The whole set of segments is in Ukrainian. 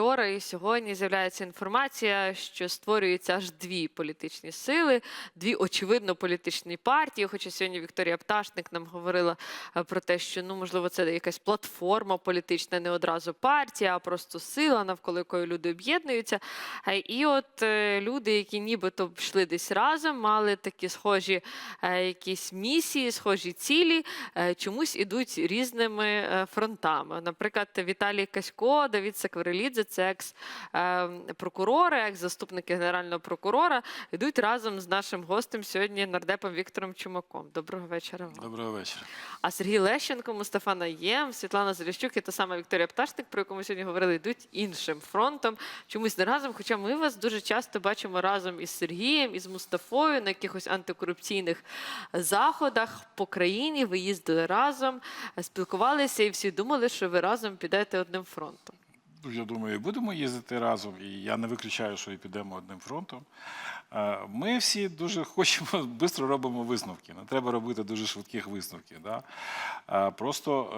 вчора і сьогодні з'являється інформація, що створюються аж дві політичні сили, дві очевидно політичні партії. Хоча сьогодні Вікторія Пташник нам говорила е, про те, що ну можливо це якась платформа політична, не одразу партія, а просто сила, навколо якої люди об'єднуються. Е, І от е, люди, які нібито йшли десь разом, мали такі схожі якісь місії, схожі цілі, чомусь ідуть різними фронтами. Наприклад, Віталій Касько, Давід Сакварелідзе, це екс-прокурори, екс-заступники генерального прокурора, йдуть разом з нашим гостем сьогодні, нардепом Віктором Чумаком. Доброго вечора. вам. Доброго вечора. А Сергій Лещенко, Мустафа Наєм, Світлана Заліщук і та сама Вікторія Пташник, про яку ми сьогодні говорили, йдуть іншим фронтом, чомусь не разом. Хоча ми вас дуже часто бачимо разом із Сергієм, із Мустафою на якихось антикорупційних заходах по країні. Ви їздили разом, спілкувалися і всі думали, що ви разом підете одним фронтом. Я думаю, будемо їздити разом, і я не виключаю, що і підемо одним фронтом. Е, Ми всі дуже хочемо, швидко робимо висновки. Не треба робити дуже швидких висновків. Да? Е, Просто,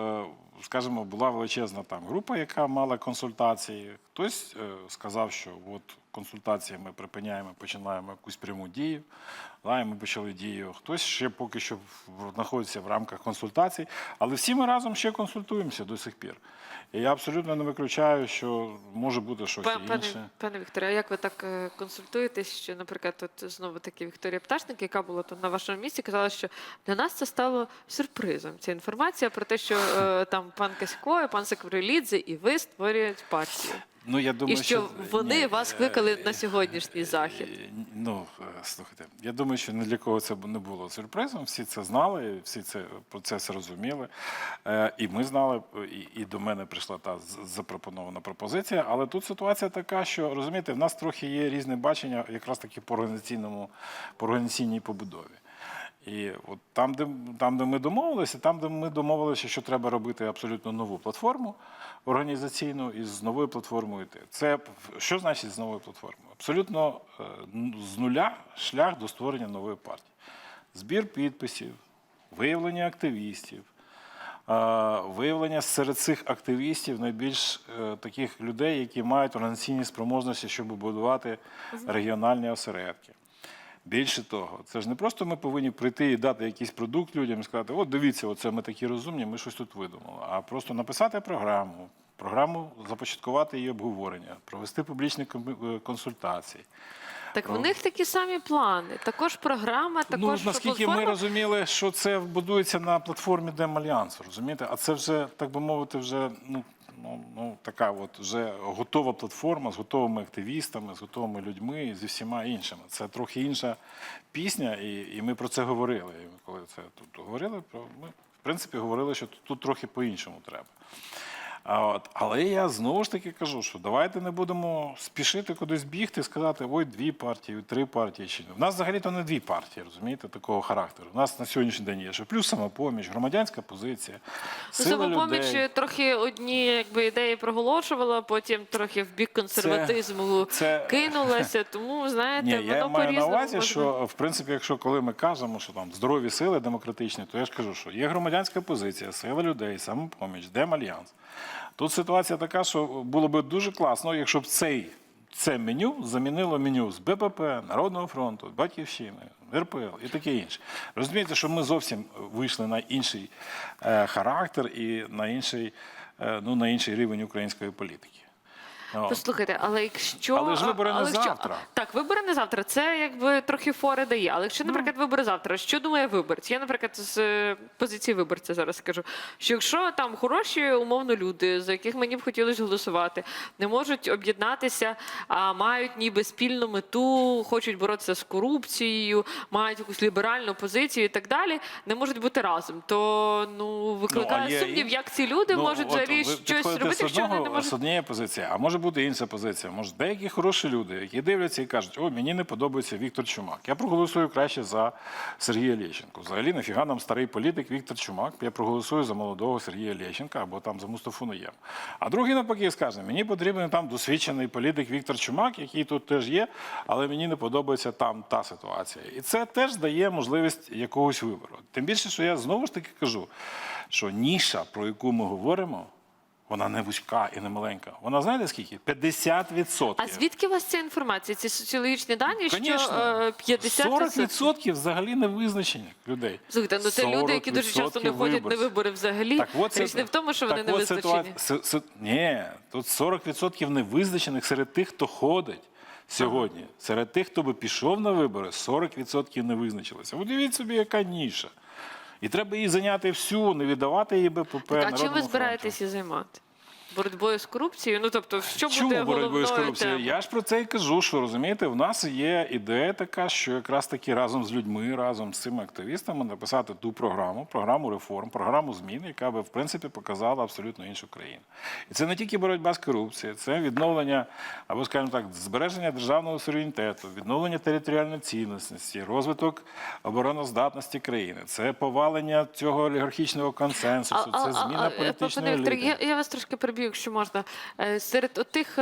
е, скажімо, була величезна там група, яка мала консультації. Хтось сказав, що от консультації ми припиняємо, починаємо якусь пряму дію. Да, і ми почали дію. Хтось ще поки що знаходиться в рамках консультацій, але всі ми разом ще консультуємося до сих пір. І я абсолютно не виключаю, що може бути щось Пане, інше. пане Вікторе, а як ви так е, консультуєтесь, що, наприклад, от знову таки Вікторія Пташник, яка була тут на вашому місці, казала, що для нас це стало сюрпризом. Ця інформація про те, що е, там пан Касько, пан Сакварелідзе і ви створюють партію. Ну, я думаю, І що вони ні, вас е, кликали на сьогоднішній захід. е, Ну, е, слухайте, я думаю, що ні для кого це не було сюрпризом. Всі це знали, всі це про це розуміли. Е, І ми знали, і, і до мене прийшла та запропонована пропозиція. Але тут ситуація така, що розумієте, в нас трохи є різне бачення, якраз таки по організаційному, по організаційній побудові. І от там, де, там, де ми домовилися, там, де ми домовилися, що треба робити абсолютно нову платформу організаційну і з новою платформою йти. Це що значить з новою платформою? Абсолютно е, з нуля шлях до створення нової партії. Збір підписів, виявлення активістів, е, виявлення серед цих активістів найбільш е, таких людей, які мають організаційні спроможності, щоб будувати регіональні осередки. Більше того, це ж не просто ми повинні прийти і дати якийсь продукт людям і сказати, от дивіться, оце ми такі розумні, ми щось тут видумали. А просто написати програму, програму започаткувати її обговорення, провести публічні е, консультації. Так в них такі самі плани. Також програма, також ну, наскільки ми розуміли, що це будується на платформі Демальянсу, розумієте? А це вже, так би мовити, вже ну, ну, ну, така от вже готова платформа з готовими активістами, з готовими людьми зі всіма іншими. Це трохи інша пісня, і, і ми про це говорили. І коли це тут говорили, ми в принципі говорили, що тут трохи по-іншому треба. От, але я знову ж таки кажу, що давайте не будемо спішити кудись бігти і сказати, ой, дві партії, ой, три партії чи ні. У нас взагалі-то не дві партії, розумієте, такого характеру. У нас на сьогоднішній день є, що плюс самопоміч, громадянська позиція, сила Самопоміч людей. трохи одні якби ідеї проголошувала, потім трохи в бік консерватизму це- кинулася. Тому знаєте, Ні, воно я маю на увазі, може що в принципі, якщо коли ми кажемо, що там здорові сили демократичні, то я ж кажу, що є громадянська позиція, сила людей, самопоміч, Демальянс. Тут ситуація така, що було би дуже класно, якщо б цей. Це меню замінило меню з БПП, Народного фронту, Батьківщини, РПЛ і таке інше. Розумієте, що ми зовсім вийшли на інший е, характер і на інший, е, ну, на інший рівень української політики. От. Послухайте, але якщо Але ж вибори не але якщо- завтра. так, вибори не завтра. Це якби трохи фори дає. Але якщо, наприклад, вибори завтра, що думає виборець? Я, наприклад, з е, позиції виборця зараз скажу, що якщо там хороші умовно люди, за яких мені б хотілося голосувати, не можуть об'єднатися, а мають ніби спільну мету, хочуть боротися з корупцією, мають якусь ліберальну позицію і так далі, не можуть бути разом, то ну викликає є сумнів, і- як ці люди Ну, можуть от взагалі ви щось підходите робити, з що вони одного- не можуть. З однієї позиції, а може бути інша позиція. Може, деякі хороші люди, які дивляться і кажуть, о, мені не подобається Віктор Чумак. Я проголосую краще за Сергія Лещенко. Взагалі, нафіга нам старий політик Віктор Чумак. Я проголосую за молодого Сергія Лещенка або там за Мустафу Наєм. А другий навпаки скаже, мені потрібен там досвідчений політик Віктор Чумак, який тут теж є, але мені не подобається там та ситуація. І це теж дає можливість якогось вибору. Тим більше, що я знову ж таки кажу, що ніша, про яку ми говоримо, Вона не вузька і не маленька. Вона знаєте скільки? 50%. А звідки у вас ця інформація? Ці соціологічні дані, що Конечно. е, 50%? 40% взагалі не визначених людей. Слухайте, ну це люди, які дуже часто не 40% ходять на вибори взагалі. Так, от Річ не в тому, що вони не визначені. ситуація- си- си- Ні, тут 40% невизначених серед тих, хто ходить сьогодні. Серед тих, хто би пішов на вибори, 40% не визначилося. Уявіть собі, яка ніша. І треба її зайняти всю, не віддавати її БПП. А чим ви збираєтеся займати? Боротьбою з корупцією? Ну тобто, що буде боротьбою з корупцією? темою? Я ж про це і кажу, що розумієте, в нас є ідея така, що якраз таки разом з людьми, разом з цими активістами написати ту програму, програму реформ, програму змін, яка би в принципі показала абсолютно іншу країну. І це не тільки боротьба з корупцією, це відновлення або, скажімо так, збереження державного суверенітету, відновлення територіальної цінності, розвиток обороноздатності країни, це повалення цього олігархічного консенсусу, це зміна політичної пане еліти. я, я вас трошки переб'ю, якщо можна. Е, Серед тих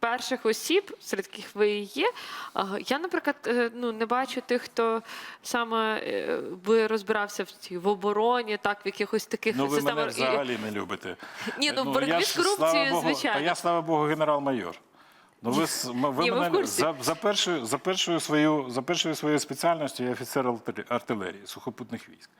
перших осіб, серед яких ви є, я, наприклад, е, ну не бачу тих, хто саме е, би розбирався в цій в обороні, так в якихось таких Ну, ви системах. мене взагалі не любите. Ні, ну, в боротьбі з корупцією, Богу, звичайно. Та я, слава Богу, генерал-майор. Ну, ви, ви Ні, мене курсі. за, за, першою, за, першою свою, за першою своєю спеціальністю я офіцер артилерії, сухопутних військ.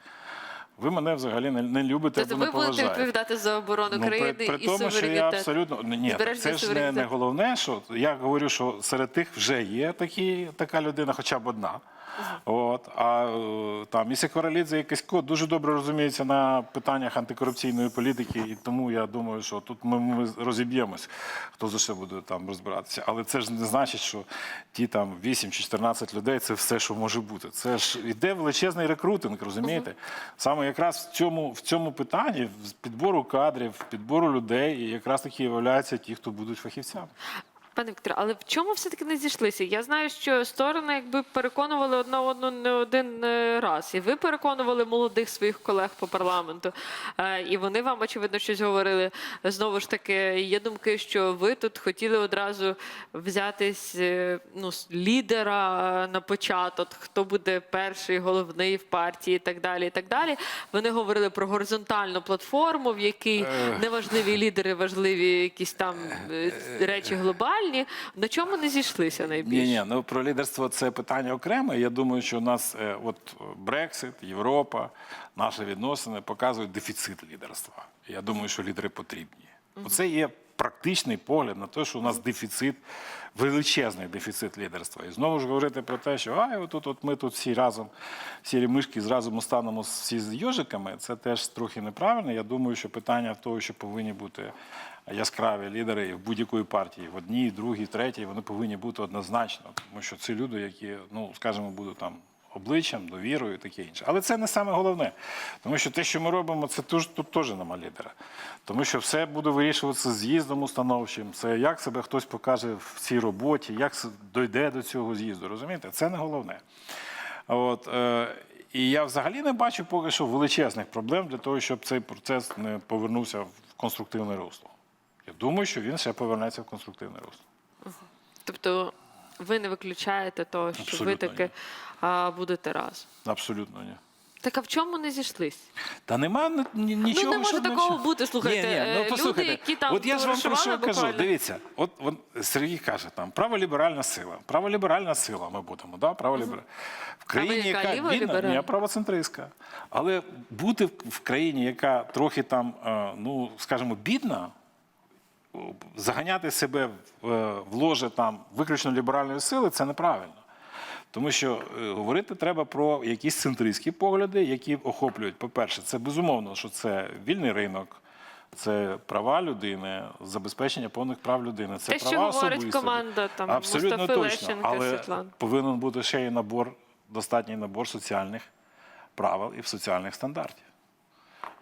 Ви мене взагалі не, не любите Тобто або ви не будете поважаєте. відповідати за оборону Ну, країни при, при і тому, що я абсолютно ну, ні, так це ж не, не головне, що я говорю, що серед тих вже є такі, така людина, хоча б одна. От а е, там Місія Королідзе і Кисько дуже добре розуміються на питаннях антикорупційної політики, і тому я думаю, що тут ми, ми розіб'ємось, хто за що буде там розбиратися. Але це ж не значить, що ті там 8 чи 14 людей це все, що може бути. Це ж іде величезний рекрутинг, розумієте? Саме якраз в цьому в цьому питанні в підбору кадрів, підбору людей, і якраз таки виявляються ті, хто будуть фахівцями. Пане Вікторе, але в чому все-таки не зійшлися? Я знаю, що сторони якби переконували одна одну не один е, раз. І ви переконували молодих своїх колег по парламенту, е, і вони вам, очевидно, щось говорили. Знову ж таки, є думки, що ви тут хотіли одразу взятись е, ну, лідера на початок, хто буде перший, головний в партії і так далі. і так далі. Вони говорили про горизонтальну платформу, в якій неважливі лідери, важливі якісь там речі глобальні. На чому не зійшлися найбільше? Ні, ні, ну про лідерство це питання окреме. Я думаю, що у нас е, от Брексит, Європа, наші відносини показують дефіцит лідерства. Я думаю, що лідери потрібні. Оце є практичний погляд на те, що у нас дефіцит, величезний дефіцит лідерства. І знову ж говорити про те, що ай, отут от ми тут всі разом, сірі мишки зразу станемо всі з йожиками, це теж трохи неправильно. Я думаю, що питання в того, що повинні бути яскраві лідери в будь-якої партії, в одній, другій, третій, вони повинні бути однозначно, тому що це люди, які, ну скажімо, будуть там. Обличчям, довірою і таке інше. Але це не саме головне. Тому що те, що ми робимо, це туж, тут теж нема лідера. Тому що все буде вирішуватися з'їздом установчим. Це як себе хтось покаже в цій роботі, як дойде до цього з'їзду. Розумієте? Це не головне. От, е, і я взагалі не бачу поки що величезних проблем для того, щоб цей процес не повернувся в конструктивне русло. Я думаю, що він ще повернеться в конструктивне русло. Тобто ви не виключаєте того, що ви Абсолютно таки а, будете разом. Абсолютно ні. Так а в чому не зійшлись? Та нема ні- ні- нічого. ну не може щоб такого бути. Слухайте, Ні, ні, е, ну, люди, які там от я ж вам про що товаришували кажу. буквально. Дивіться, от, от Сергій каже, там праволіберальна сила. Праволіберальна сила ми будемо, да? праволіберальна. В країні, яка, яка бідна, ліволіберальна? ні, правоцентристська. Але бути в- в країні, яка трохи там, е, ну скажімо, бідна, заганяти себе в, е, ложе там виключно ліберальної сили це неправильно. Тому що е, говорити треба про якісь центристські погляди, які охоплюють, по-перше, це безумовно, що це вільний ринок, це права людини, забезпечення повних прав людини. Це Те, що права говорить особисті. команда, там, Абсолютно Мустафи точно. Лещенка, Але Світлани. повинен бути ще й набор, достатній набор соціальних правил і соціальних стандартів.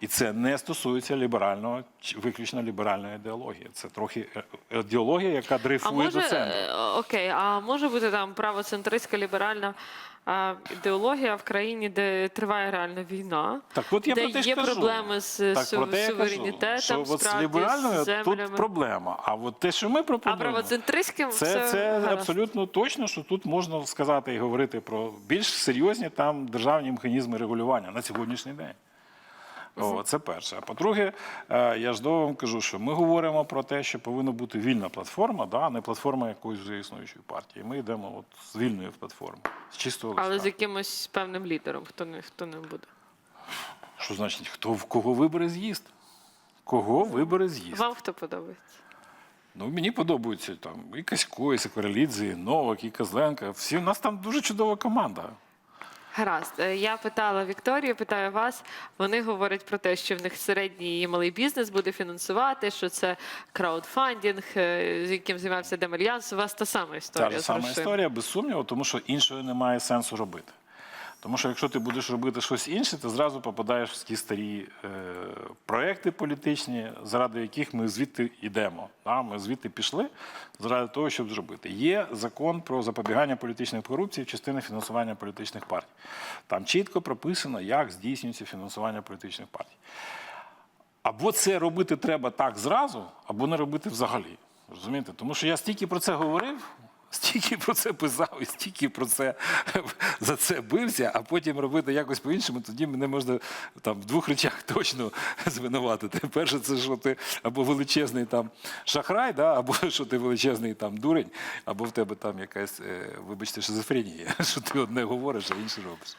І це не стосується ліберального, виключно ліберальної ідеології. Це трохи е, ідеологія, яка А дрейфує може, до центру. е, окей, а може бути там правоцентристська ліберальна а, ідеологія в країні, де триває реальна війна, Так от я де про те є кажу. проблеми з Так, су- суверенітетом, що от з ліберальною з тут проблема. А от те, що ми А пропонуємо, правоцентристським це, все це гаразд. абсолютно точно, що тут можна сказати і говорити про більш серйозні там державні механізми регулювання на сьогоднішній день. О, це перше. А по-друге, е, я ж довго вам кажу, що ми говоримо про те, що повинна бути вільна платформа, да, а не платформа якоїсь вже існуючої партії. Ми йдемо от з вільної платформи, з чистого листа. Але з якимось певним лідером, хто не хто не буде. Що значить, хто в кого вибере з'їзд? Кого вибере з'їзд? Вам хто подобається? Ну, мені подобаються там і Касько, і Сокорелідзе, і Новак, і Козленка. Всі у нас там дуже чудова команда. Гаразд. Е, Я питала Вікторію, питаю вас. Вони говорять про те, що в них середній і малий бізнес буде фінансувати, що це краудфандінг, е, з яким займався Демельянс. У вас та сама історія. Та сама історія, без сумніву, тому що іншого немає сенсу робити. Тому що якщо ти будеш робити щось інше, ти зразу попадаєш в ті старі е, проекти політичні, заради яких ми звідти йдемо. Да? Ми звідти пішли заради того, щоб зробити. Є закон про запобігання політичної корупції в частині фінансування політичних партій. Там чітко прописано, як здійснюється фінансування політичних партій. Або це робити треба так зразу, або не робити взагалі. Розумієте? Тому що я стільки про це говорив, стільки про це писав і стільки про це за це бився, а потім робити якось по-іншому, тоді мене можна там в двох речах точно звинуватити. Перше, це що ти або величезний там шахрай, да, або що ти величезний там дурень, або в тебе там якась, е, вибачте, шизофренія, що ти одне говориш, а інше робиш.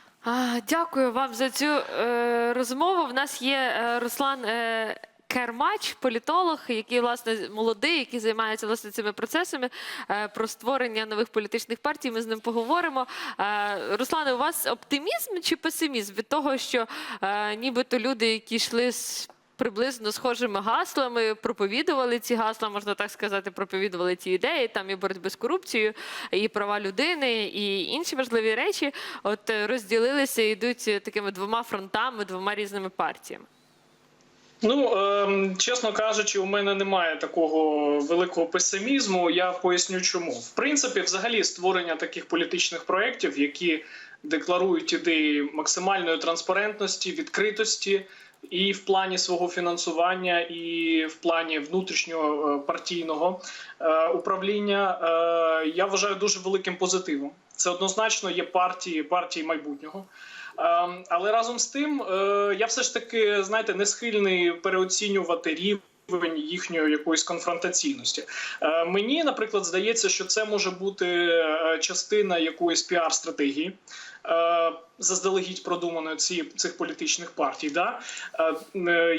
Дякую вам за цю е, розмову. В нас є е, Руслан е, Кермач, політолог, який власне молодий, який займається власне цими процесами е, про створення нових політичних партій. Ми з ним поговоримо. Е, Руслане, у вас оптимізм чи песимізм від того, що е, нібито люди, які йшли з приблизно схожими гаслами, проповідували ці гасла, можна так сказати, проповідували ці ідеї, там і боротьби з корупцією, і права людини, і інші важливі речі. От розділилися і йдуть такими двома фронтами, двома різними партіями. Ну, ем, чесно кажучи, у мене немає такого великого песимізму. Я поясню, чому. В принципі, взагалі, створення таких політичних проєктів, які декларують ідеї максимальної транспарентності, відкритості, і в плані свого фінансування, і в плані внутрішнього е, партійного е, управління, е, я вважаю дуже великим позитивом. Це однозначно є партії партії майбутнього. Але разом з тим, я все ж таки знаєте, не схильний переоцінювати рівень їхньої якоїсь конфронтаційності. Е, Мені, наприклад, здається, що це може бути е, частина якоїсь піар-стратегії. е, Заздалегідь продуманої ці цих політичних партій. Да?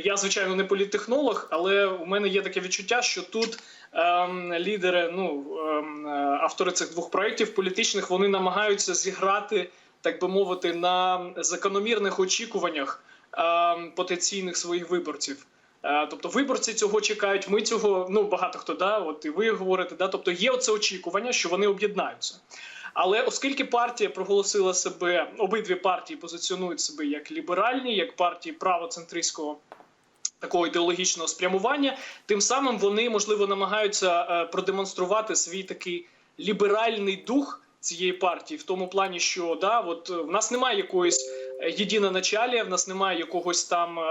Я звичайно не політтехнолог, але у мене є таке відчуття, що тут ем, лідери, ну ем, автори цих двох проєктів політичних, вони намагаються зіграти так би мовити, на закономірних очікуваннях е, потенційних своїх виборців. Е, Тобто виборці цього чекають. Ми цього ну багато хто да, от і ви говорите, да. Тобто є оце очікування, що вони об'єднаються. Але оскільки партія проголосила себе, обидві партії позиціонують себе як ліберальні, як партії правоцентристського такого ідеологічного спрямування, тим самим вони можливо намагаються е, продемонструвати свій такий ліберальний дух цієї партії, в тому плані, що да, от е, в нас немає якоїсь е, єдиноначалія, в нас немає якогось там е,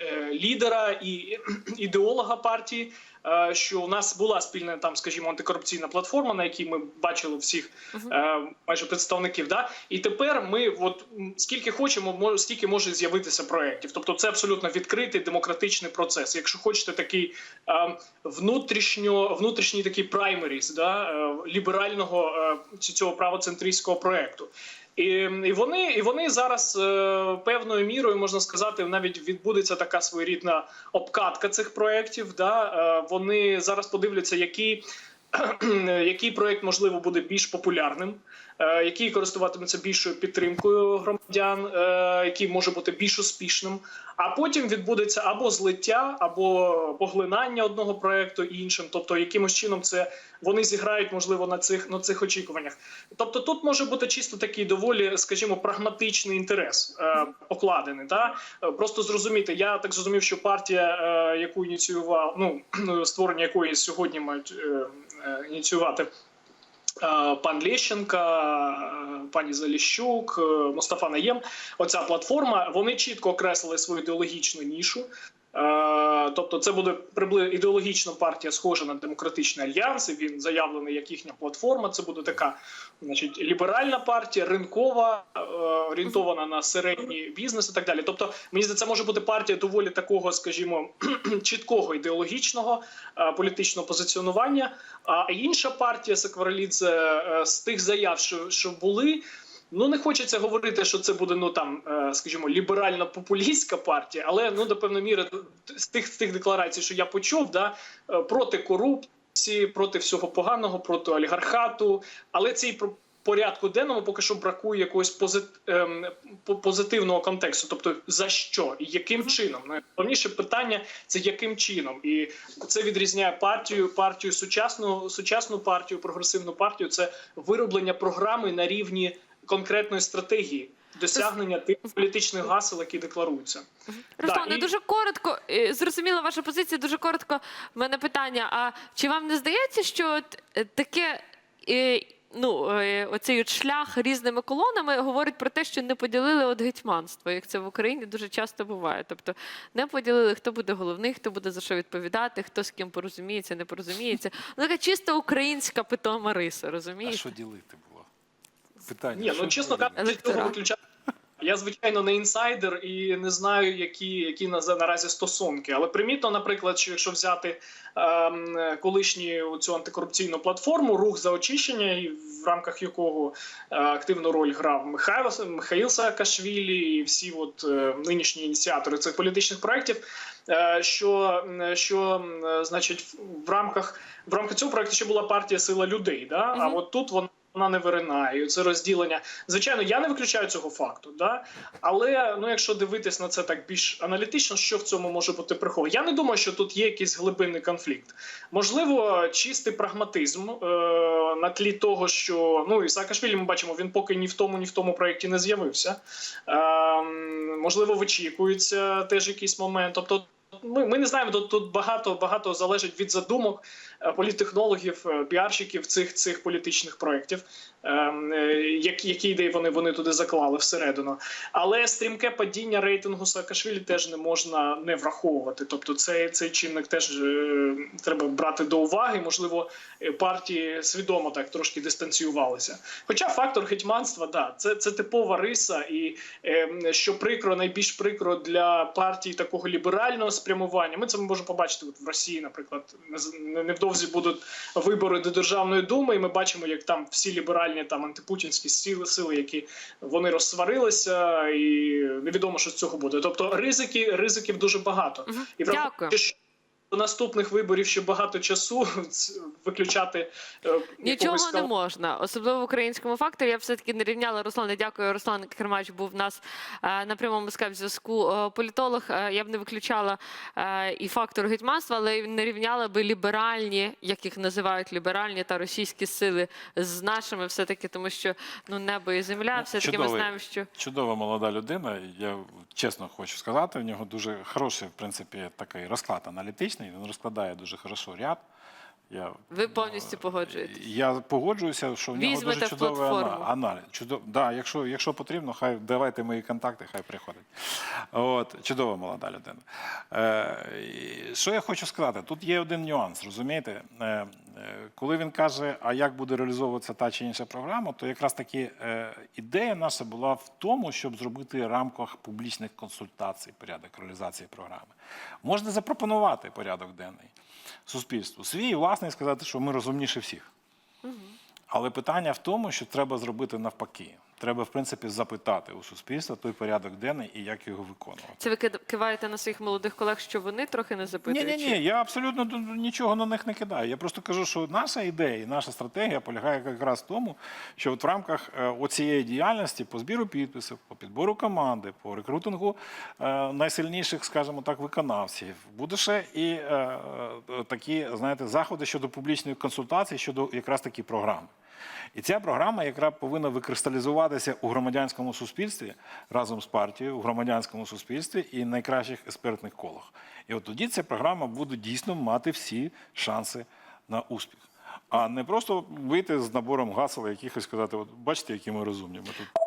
е, лідера і ідеолога партії. Е, Що у нас була спільна там, скажімо, антикорупційна платформа, на якій ми бачили всіх е, майже представників. Да? І тепер ми, от скільки хочемо, стільки може з'явитися проєктів. Тобто, це абсолютно відкритий демократичний процес. Якщо хочете такий е, внутрішньо, внутрішній такий праймеріс, да, ліберального цього правоцентристського проєкту. І, і вони і вони зараз е, певною мірою можна сказати, навіть відбудеться така своєрідна обкатка цих проєктів. Да? Е, вони зараз подивляться, який, який проєкт можливо буде більш популярним, який користуватиметься більшою підтримкою громадян, е, який може бути більш успішним. А потім відбудеться або злиття, або поглинання одного проєкту іншим. Тобто, якимось чином це вони зіграють, можливо, на цих на цих очікуваннях. Тобто, тут може бути чисто такий доволі, скажімо, прагматичний інтерес е, покладений. Та Е, просто зрозуміти. Я так зрозумів, що партія, е, яку ініціював, ну створення якої сьогодні мають е, е, ініціювати. Е, Пан Лещенка, е, пані Заліщук, е, Мустафа Наєм. Оця платформа. Вони чітко окреслили свою ідеологічну нішу. Е, Тобто, це буде приблизно ідеологічно партія схожа на демократичний альянс. Він заявлений як їхня платформа. Це буде така, значить, ліберальна партія, ринкова, е, орієнтована на середній бізнес і так далі. Тобто, мені здається, це може бути партія доволі такого, скажімо, чіткого ідеологічного е, політичного позиціонування. А інша партія Секваралідзе е, з тих заяв, що, що були. Ну не хочеться говорити, що це буде ну там, е, скажімо, ліберально-популістська партія, але ну до певної міри з тих з тих декларацій, що я почув, да е, проти корупції, проти всього поганого, проти олігархату. Але цей про- порядку денному поки що бракує якогось позит, ем, позитивного контексту. Тобто за що і яким чином? Найголовніше питання це яким чином, і це відрізняє партію, партію сучасну, сучасну партію, прогресивну партію. Це вироблення програми на рівні конкретної стратегії. Досягнення тих політичних гасел, які декларуються. Руслане, і- дуже коротко, е, зрозуміла ваша позиція, дуже коротко. В мене питання: а чи вам не здається, що от, е, таке. е, Ну, оцей от шлях різними колонами говорить про те, що не поділили от гетьманство, як це в Україні дуже часто буває. Тобто не поділили, хто буде головний, хто буде за що відповідати, хто з ким порозуміється, не порозуміється. Ну, така чисто українська питома риса, А що ділити було? Питання. Ні, ну чесно кажучи, цього виключати. Я звичайно не інсайдер і не знаю, які, які на- наразі стосунки. Але примітно, наприклад, що якщо взяти ем, колишню цю антикорупційну платформу, рух за очищення, і в рамках якого е, активну роль грав Михайло Михаїл Саакашвілі і всі от е, нинішні ініціатори цих політичних проєктів. е, Що, що м, значить, в- рамках в рамках цього проєкту ще була партія Сила людей. Да? А Мгм. от тут вона вона не виринає. Це розділення. Звичайно, я не виключаю цього факту, да? але ну, якщо дивитись на це так більш аналітично, що в цьому може бути приховано? Я не думаю, що тут є якийсь глибинний конфлікт. Можливо, чистий прагматизм е- на тлі того, що ну і Саакашвілі ми бачимо, він поки ні в тому, ні в тому проєкті не з'явився. Е- можливо, вичікується теж якийсь момент. Тобто. Ми, ми не знаємо, тут, тут багато багато залежить від задумок е, політтехнологів, е, піарщиків цих цих політичних проєктів, ем, е, які, які ідеї вони, вони туди заклали всередину. Але стрімке падіння рейтингу Саакашвілі теж не можна не враховувати. Тобто, цей, цей чинник теж е, треба брати до уваги. Можливо, е, партії свідомо так трошки дистанціювалися. Хоча фактор гетьманства, да, це, це типова риса, і е, що прикро, найбільш прикро для партії такого ліберального спрямування. Ми це можемо побачити от в Росії, наприклад, не- невдовзі будуть вибори до Державної думи, і ми бачимо, як там всі ліберальні там антипутінські сили, сили, які вони розсварилися, і невідомо, що з цього буде. Тобто ризики, ризиків дуже багато. І Дякую. До наступних виборів ще багато часу виключати е, Нічого якогось не можна, особливо в українському факторі. Я все таки не рівняла Руслане. Дякую. Руслан Кермач був в нас е, на прямому скайп зв'язку. Е, Політолог. Е, Я б не виключала е, і фактор гетьманства, але не рівняла би ліберальні, як їх називають ліберальні та російські сили з нашими, все таки, тому що ну небо і земля, все таки ми знаємо, що Чудова молода людина. Я чесно хочу сказати, в нього дуже хороший, в принципі, такий розклад аналітичний. Він розкладає дуже хорошо ряд. Я, ви повністю погоджуєтесь. Я погоджуюся, що в нього Візьмете дуже чудовий платформу. аналіз. Чудов... Да, якщо, якщо потрібно, хай давайте мої контакти, хай приходить. От, чудова молода людина. Е, що я хочу сказати? Тут є один нюанс, розумієте? Е, е, коли він каже, а як буде реалізовуватися та чи інша програма, то якраз таки е, ідея наша була в тому, щоб зробити в рамках публічних консультацій порядок реалізації програми. Можна запропонувати порядок денний суспільству. Свій власний сказати, що ми розумніші всіх. Але питання в тому, що треба зробити навпаки. Треба, в принципі, запитати у суспільства той порядок денний і як його виконувати. Це ви киваєте на своїх молодих колег, що вони трохи не Ні, запитують? ні, чи- ні, я абсолютно нічого на них не кидаю. Я просто кажу, що наша ідея і наша стратегія полягає якраз в тому, що от в рамках е, оцієї діяльності по збіру підписів, по підбору команди, по рекрутингу е, найсильніших, скажімо так, виконавців, буде ще і е, такі, знаєте, заходи щодо публічної консультації щодо якраз такі програми. І ця програма, яка повинна викристалізуватися у громадянському суспільстві разом з партією, у громадянському суспільстві і найкращих експертних колах. І от тоді ця програма буде дійсно мати всі шанси на успіх. А не просто вийти з набором гасел, якихось сказати, от бачите, які ми розумні. Ми тут